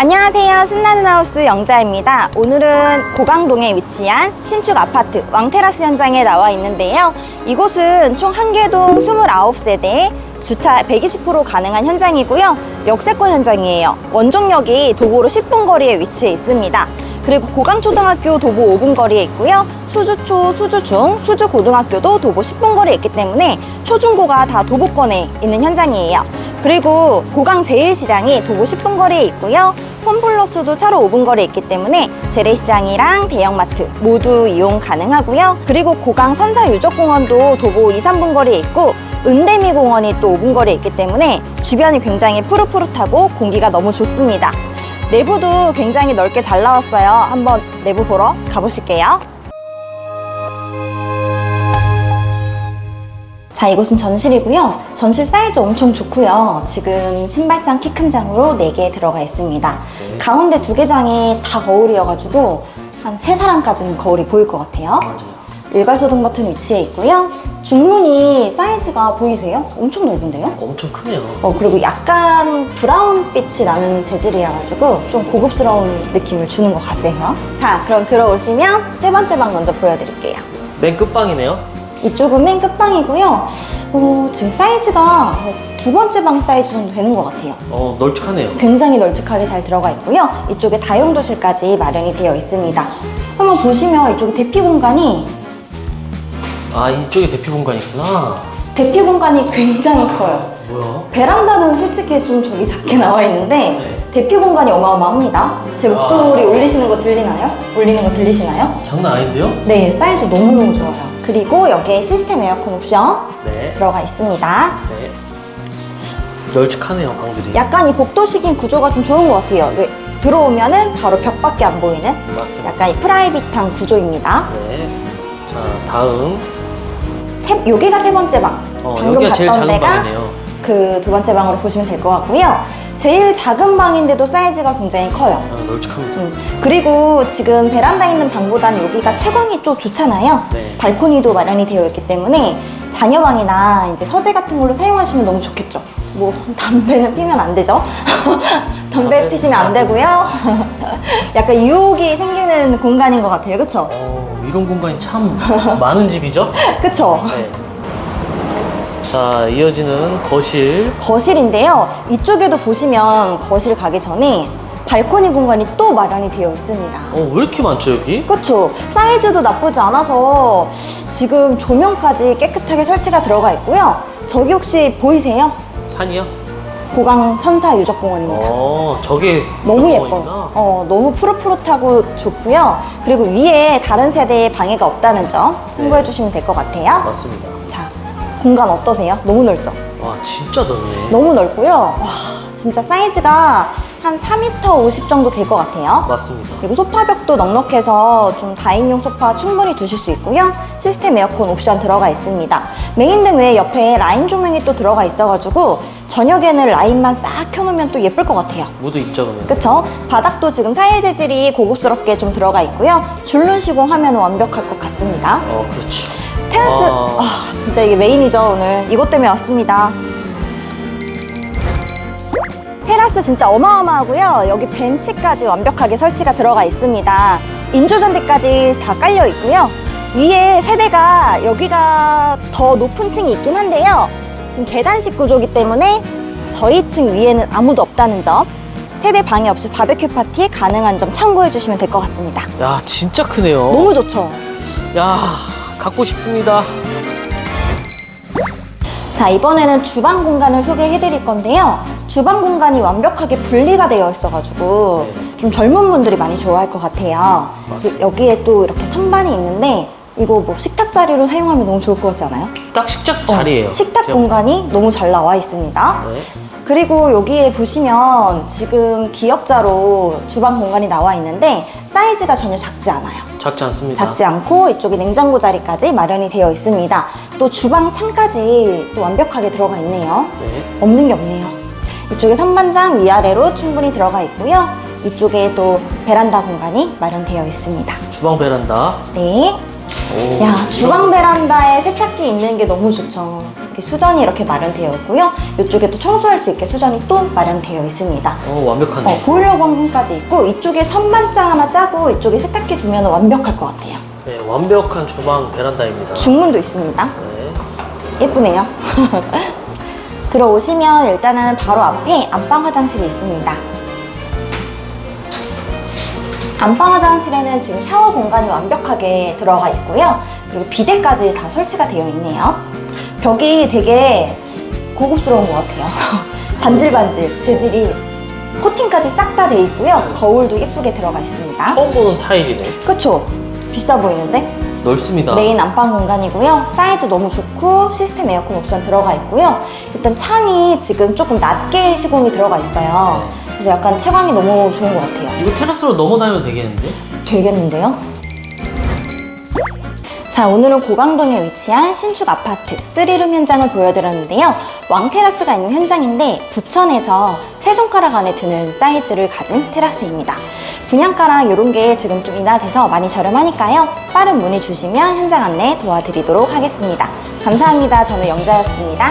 안녕하세요. 신나는 하우스 영자입니다. 오늘은 고강동에 위치한 신축 아파트 왕테라스 현장에 나와 있는데요. 이곳은 총 한개동 29세대 주차 120% 가능한 현장이고요. 역세권 현장이에요. 원종역이 도보로 10분 거리에 위치해 있습니다. 그리고 고강초등학교 도보 5분 거리에 있고요. 수주초, 수주중, 수주고등학교도 도보 10분 거리에 있기 때문에 초중고가 다 도보권에 있는 현장이에요. 그리고 고강 제일시장이 도보 10분 거리에 있고요. 홈플러스도 차로 5분 거리에 있기 때문에 재래시장이랑 대형마트 모두 이용 가능하고요. 그리고 고강 선사유적공원도 도보 2, 3분 거리에 있고 은대미 공원이 또 5분 거리에 있기 때문에 주변이 굉장히 푸릇푸릇하고 공기가 너무 좋습니다. 내부도 굉장히 넓게 잘 나왔어요. 한번 내부 보러 가보실게요. 자, 이곳은 전실이고요. 전실 사이즈 엄청 좋고요. 지금 신발장 키 큰 장으로 4개 들어가 있습니다. 가운데 두 개 장이 다 거울이어가지고 한 세 사람까지는 거울이 보일 것 같아요. 일괄소등 버튼 위치해 있고요. 중문이 사이즈가 보이세요? 엄청 넓은데요? 엄청 크네요. 어, 그리고 약간 브라운 빛이 나는 재질이라가지고 좀 고급스러운 느낌을 주는 것 같아요. 자, 그럼 들어오시면 세 번째 방 먼저 보여드릴게요. 맨 끝방이네요. 이쪽은 맨 끝방이고요. 어, 지금 사이즈가 두 번째 방 사이즈 정도 되는 것 같아요. 어, 널찍하네요. 굉장히 널찍하게 잘 들어가 있고요. 이쪽에 다용도실까지 마련이 되어 있습니다. 한번 보시면 이쪽에 대피 공간이 아, 이쪽에 대피 공간이 있구나. 대피 공간이 굉장히 커요. 뭐야? 베란다는 솔직히 좀 저기 작게 나와 있는데 네. 대피 공간이 어마어마합니다. 제 목소리 올리시는 거 들리나요? 올리는 거 들리시나요? 장난 아닌데요? 네, 사이즈 너무너무 좋아요. 그리고 여기에 시스템 에어컨 옵션 네. 들어가 있습니다. 네. 널찍하네요, 방들이. 약간 이 복도식인 구조가 좀 좋은 것 같아요. 왜 들어오면은 바로 벽밖에 안 보이는 맞습니다. 약간 이 프라이빗한 구조입니다. 네. 자, 다음. 세, 여기가 세 번째 방. 어, 방금 여기가 제일 갔던 작은 데가 방이네요. 그 두 번째 방으로 보시면 될 것 같고요. 제일 작은 방인데도 사이즈가 굉장히 커요. 아, 널찍합니다. 음, 그리고 지금 베란다 있는 방보다는 여기가 채광이 좀 좋잖아요. 네. 발코니도 마련이 되어 있기 때문에 자녀방이나 이제 서재 같은 걸로 사용하시면 너무 좋겠죠. 뭐 담배는 피면 안 되죠. 담배 피시면 안안 되고요. 약간 유혹이 생기는 공간인 것 같아요. 그쵸? 어, 이런 공간이 참 많은 집이죠? 그쵸? 네. 자, 이어지는 거실. 거실인데요. 이쪽에도 보시면 거실 가기 전에 발코니 공간이 또 마련이 되어 있습니다. 어, 왜 이렇게 많죠, 여기? 그쵸. 사이즈도 나쁘지 않아서 지금 조명까지 깨끗하게 설치가 들어가 있고요. 저기 혹시 보이세요? 산이요? 고강 선사 유적공원입니다. 어, 저게 너무. 예뻐요. 어, 너무 푸릇푸릇하고 좋고요. 그리고 위에 다른 세대의 방해가 없다는 점 참고해 네. 주시면 될 것 같아요. 맞습니다. 자, 공간 어떠세요? 너무 넓죠? 와, 진짜 넓네. 너무 넓고요. 와, 진짜 사이즈가 한 4m 50 정도 될 것 같아요. 맞습니다. 그리고 소파벽도 넉넉해서 좀 다인용 소파 충분히 두실 수 있고요. 시스템 에어컨 옵션 들어가 있습니다. 메인 등 외에 옆에 라인 조명이 또 들어가 있어가지고 저녁에는 라인만 싹 켜놓으면 또 예쁠 것 같아요. 무드 있죠, 그러면? 그쵸? 바닥도 지금 타일 재질이 고급스럽게 좀 들어가 있고요. 줄눈 시공 하면 완벽할 것 같습니다. 어, 그렇죠. 테라스, 와. 아, 진짜 이게 메인이죠, 오늘. 이것 때문에 왔습니다. 테라스 진짜 어마어마하고요. 여기 벤치까지 완벽하게 설치가 들어가 있습니다. 인조잔디까지 다 깔려 있고요. 위에 세대가 여기가 더 높은 층이 있긴 한데요. 지금 계단식 구조기 때문에 저희 층 위에는 아무도 없다는 점. 세대 방해 없이 바베큐 파티 가능한 점 참고해 주시면 될 것 같습니다. 야, 진짜 크네요. 너무 좋죠? 야, 갖고 싶습니다. 자, 이번에는 주방 공간을 소개해 드릴 건데요. 주방 공간이 완벽하게 분리가 되어 있어가지고 네. 좀 젊은 분들이 많이 좋아할 것 같아요. 맞습니다. 그 여기에 또 이렇게 선반이 있는데 이거 뭐 식탁 자리로 사용하면 너무 좋을 것 같지 않아요? 딱 식탁 어, 자리예요. 식탁 제가- 공간이 너무 잘 나와 있습니다. 네. 그리고 여기에 보시면 지금 기역자로 주방 공간이 나와 있는데 사이즈가 전혀 작지 않아요. 작지 않습니다. 작지 않고 이쪽에 냉장고 자리까지 마련이 되어 있습니다. 또 주방 창까지 또 완벽하게 들어가 있네요. 네. 없는 게 없네요. 이쪽에 선반장 위아래로 충분히 들어가 있고요. 이쪽에 또 베란다 공간이 마련되어 있습니다. 주방 베란다. 네. 오, 야, 주방 베란다에 세탁기 있는 게 너무 좋죠. 이렇게 수전이 이렇게 마련되어 있고요. 이쪽에 또 청소할 수 있게 수전이 또 마련되어 있습니다. 어, 완벽하네. 어, 보일러 광까지 있고 이쪽에 선반장 하나 짜고 이쪽에 세탁기 두면 완벽할 것 같아요. 네, 완벽한 주방 베란다입니다. 중문도 있습니다. 네. 예쁘네요. 들어오시면 일단은 바로 앞에 안방 화장실이 있습니다. 안방 화장실에는 지금 샤워 공간이 완벽하게 들어가 있고요. 그리고 비데까지 다 설치가 되어 있네요. 벽이 되게 고급스러운 것 같아요. 반질반질 재질이 코팅까지 싹 다 돼 있고요. 거울도 예쁘게 들어가 있습니다. 처음 보는 타일이네. 그쵸? 비싸 보이는데? 넓습니다. 메인 안방 공간이고요. 사이즈 너무 좋고 시스템 에어컨 옵션 들어가 있고요. 일단 창이 지금 조금 낮게 시공이 들어가 있어요. 그래서 약간 채광이 너무 좋은 것 같아요. 이거 테라스로 넘어다녀도 되겠는데? 되겠는데요? 자, 오늘은 고강동에 위치한 신축 아파트 3룸 현장을 보여드렸는데요. 왕테라스가 있는 현장인데 부천에서 세 손가락 안에 드는 사이즈를 가진 테라스입니다. 분양가랑 이런 게 지금 좀 인하돼서 많이 저렴하니까요. 빠른 문의 주시면 현장 안내 도와드리도록 하겠습니다. 감사합니다. 저는 영자였습니다.